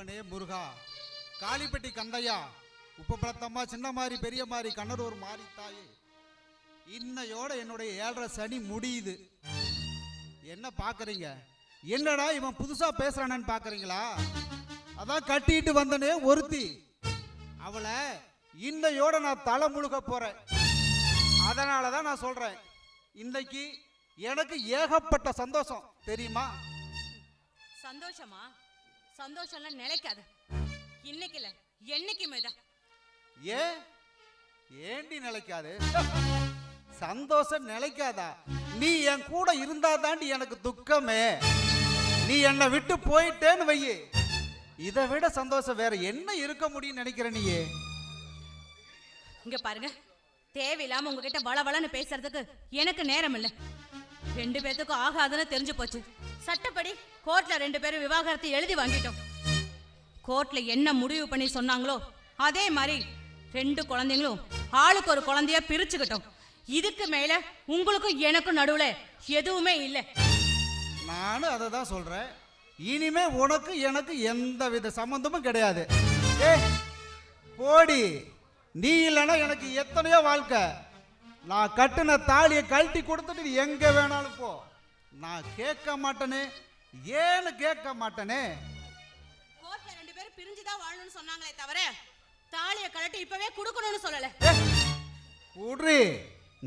அப்பனே முருகா. காளிப்பட்டி கந்தையா. உப்பப்பழத்தம்மா சின்ன மாதிரி பெரிய மாதிரி கண்ணூர் மாறி தாயே. இன்னையோட என்னுடைய ஏழரை சனி முடியுது. என்ன பாக்குறீங்க? என்னடா இவன் புதுசா பேசுகிறானு பாக்குறீங்களா? அதான் கட்டிட்டு வந்தனே ஒருத்தி. அவளை இன்னையோட நான் தலை முழுக போறேன். அதனால தான் நான் சொல்றேன். இன்னைக்கு எனக்கு ஏகப்பட்ட சந்தோஷம். தெரியுமா? சந்தோஷமா? சந்தோஷம்லாம் நிலைக்காது. இன்னைக்கு இல்ல என்னைக்குமே தான். ஏன் ஏண்டி நிலைக்காது? சந்தோஷம் நிலைக்காதா? நீ என் கூட இருந்தா தாண்டி எனக்கு துக்கமே. நீ என்னை விட்டு போயிட்டேன்னு வையு. இதை விட சந்தோஷம் வேற என்ன இருக்க முடியும்னு நினைக்கிற நீயே? இங்க பாருங்க தேவையில்லாம உங்ககிட்ட வள வளன்னு பேசுறதுக்கு எனக்கு நேரம் இல்ல ரெண்டு பேத்துக்கும் ஆகாதுன்னு தெரிஞ்சு போச்சு. சட்டப்படி கோர்ட்ல ரெண்டு பேரும் விவாகரத்து எழுதி வாங்கிட்டோம். கோர்ட்ல என்ன முடிவு பண்ணி சொன்னாங்களோ அதே மாதிரி ரெண்டு குழந்தைங்களும் ஆளுக்கு ஒரு குழந்தைய பிரிச்சுக்கிட்டோம். இதுக்கு மேல உங்களுக்கும் எனக்கும் நடுவுல எதுவுமே இல்லை. நானும் அதை தான் சொல்றேன். இனிமே உனக்கு எனக்கு எந்த வித சம்பந்தமும் கிடையாது. ஏ போடி. நீ இல்லைன்னா எனக்கு எத்தனையோ வாழ்க்கை. நான் கட்டின தாலியை கழட்டி கொடுத்துட்டு எங்க வேணாலும் போ. நான் கேட்க மாட்டேனே ஏன்னு கேட்க மாட்டேனே? கோர்ட்ல ரெண்டு பேரும் பிரிஞ்சுதான் வாழணும்னு சொன்னாங்களே தவிர தாலியை கழட்டி இப்பவே கொடுக்கணும்னு சொல்லல. விட்ரி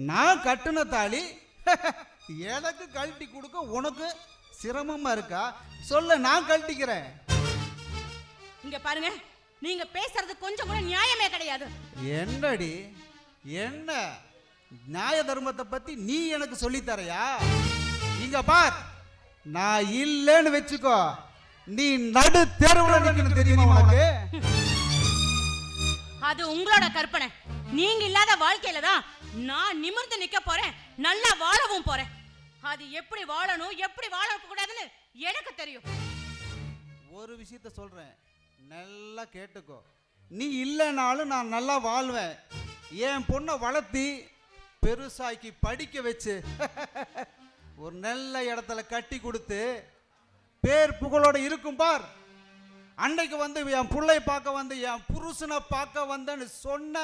நான் கட்டின தாலி எனக்கு கழட்டி கொடுக்க உனக்கு சிரமமா இருக்கா? சொல்ல நான் கழட்டிக்கிறேன். இங்க பாருங்க நீங்க பேசுறது கொஞ்சம் கூட நியாயமே கிடையாது. என்னடி என்ன? நியாய தர்மத்தை பத்தி நீ எனக்கு சொல்லித் இங்க பார். நான் இல்லைன்னு வச்சுக்கோ. நீ நடு தெருவுல நிக்கணும் தெரியுமா உனக்கு? அது உங்களோட கற்பனை. நீங்க இல்லாத வாழ்க்கையில தான் நான் நிமிர்ந்து நிக்க போறேன். நல்லா வாழவும் போறேன். அது எப்படி வாழணும் எப்படி வாழ கூடாதுன்னு எனக்கு தெரியும். ஒரு விஷயத்த சொல்றேன். நல்லா கேட்டுக்கோ. நீ இல்லைனாலும் நான் நல்லா வாழ்வேன். என் பொண்ணை வளர்த்தி பெருசாக்கி படிக்க வச்சு. ஒரு நல்ல இடத்துல கட்டி கொடுத்து பேர் புகழோட இருக்கும் பார். அன்னைக்கு வந்து என் புள்ளை பார்க்க வந்து என் புருஷனை பார்க்க வந்தேன்னு சொன்ன.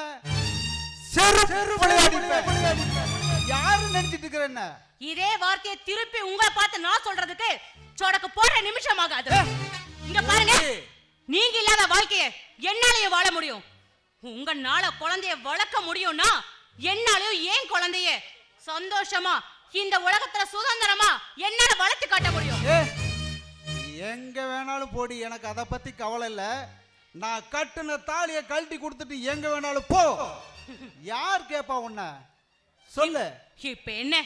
யாரு நினைச்சிட்டு இருக்கிற என்ன? இதே வார்த்தையை திருப்பி உங்களை பார்த்து நான் சொல்றதுக்கு சொடக்கு போடுற நிமிஷம் ஆகாது இங்க பாருங்க. நீங்க இல்லாத வாழ்க்கைய என்னாலயே வாழ முடியும். உங்க நாள குழந்தைய வளர்க்க முடியும்னா என்னாலயும் ஏன் குழந்தைய? சந்தோஷமா இந்த உலகத்துல சுதந்திரமா என்னால வளர்த்து காட்ட முடியும்? எங்க வேணாலும் போடி எனக்கு அதை பத்தி கவலை இல்ல. நான் கட்டுன தாலியை கழட்டி கொடுத்துட்டு எங்க வேணாலும் போ. யார் கேப்பா உன்ன? சொல்லு. இப்ப என்ன?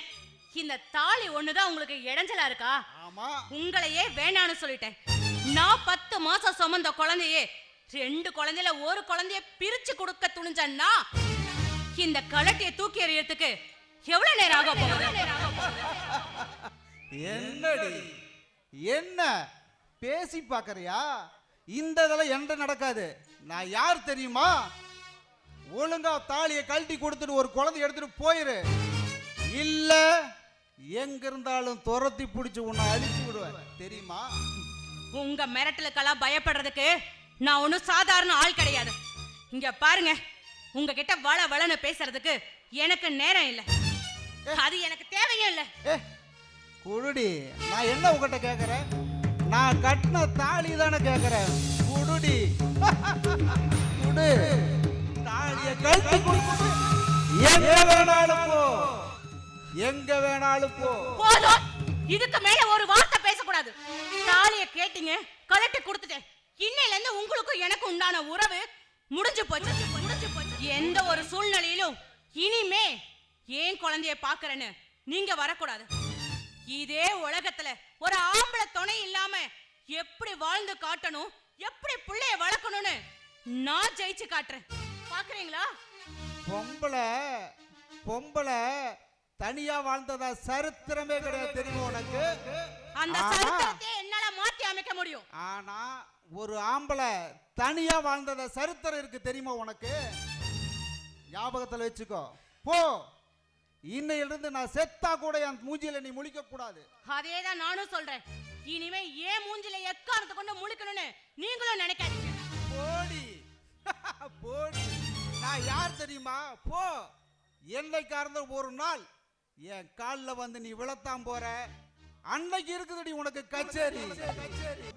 இந்த தாலி ஒண்ணுதான் உங்களுக்கு இடைஞ்சலா இருக்கா? ஆமா. உங்களையே வேணான்னு சொல்லிட்டேன். நான் பத்து மாசம் சுமந்த குழந்தையே ரெண்டு குழந்தையில ஒரு குழந்தைய பிரிச்சு கொடுக்க துணிஞ்சன்னா இந்த கலட்டிய தூக்கி எறியறதுக்கு எவ்வளவு நேரம் ஆக போகுது? என்னடி? என்ன? பேசி பாக்கறியா இந்த இதெல்லாம் என்ற நடக்காது. நான் யார் தெரியுமா? ஒழுங்கா தாலியை கழட்டி கொடுத்துட்டு ஒரு குழந்தை எடுத்துட்டு போயிரு. இல்ல எங்க இருந்தாலும் துரத்தி பிடிச்சு உன்னை அழிச்சு விடுவேன். தெரியுமா? உங்க மிரட்டலுக்கெல்லாம் பயப்படுறதுக்கு நான் ஒன்றும் சாதாரண ஆள் கிடையாது. இங்க பாருங்க உங்ககிட்ட வள வளன்னு பேசுறதுக்கு எனக்கு நேரம் இல்லை. அது எனக்கு தேவையும் இல்லை. குடுடி நான் என்ன உங்ககிட்ட கேட்கறேன் நான் கட்டின தாலி தானே கேட்கறேன் குடுடி குடு. தாலிய கழட்டி கொடுத்துட்டு எங்க வேணாலும் போ. எங்க வேணாலும் போ. போதும். இதுக்கு மேல ஒரு வார்த்தை பேசக்கூடாது. தாலிய கேட்டீங்க கலட்டி கொடுத்துட்டேன். இன்னையில இருந்து உங்களுக்கும் எனக்கும் உண்டான உறவு முடிஞ்சு போச்சு முடிஞ்சு போச்சு. எந்த ஒரு சூழ்நிலையிலும் இனிமே ஏன் குழந்தைய பாக்குறேன்னு நீங்க வரக்கூடாது. இதே உலகத்துல ஒரு ஆம்பளை துணை இல்லாம எப்படி வாழ்ந்து காட்டணும் எப்படி புள்ளைய வளர்க்கணும்னு நான் ஜெயிச்சு காட்டுறேன். பாக்குறீங்களா பொம்பளை பொம்பளை தனியா வாழ்ந்ததா சரித்திரமே கிடையாது தெரியுமா உனக்கு? அந்த சரித்திரத்தை என்னால மாத்தி அமைக்க முடியும். ஆனா ஒரு ஆம்பளை தனியா வாழ்ந்தத சரித்திரம் இருக்கு தெரியுமா உனக்கு? ஞாபகத்துல வச்சுக்கோ. போ. இன்னையிலிருந்து நான் செத்தா கூட என் மூஞ்சியில நீ முழிக்க கூடாது அதே தான் நானும் சொல்றேன். இனிமே ஏன் மூஞ்சில எக்காரணத்தை கொண்டு முழிக்கணும்னு நீங்களும் நினைக்காதீங்க. போடி. போடி. நான் யார் தெரியுமா? போ. என்னைக்கார்ந்த ஒரு நாள் என் காலில் வந்து நீ விழத்தான் போற. அன்னைக்கு இருக்குதுடி உனக்கு கச்சேரி. கச்சேரி.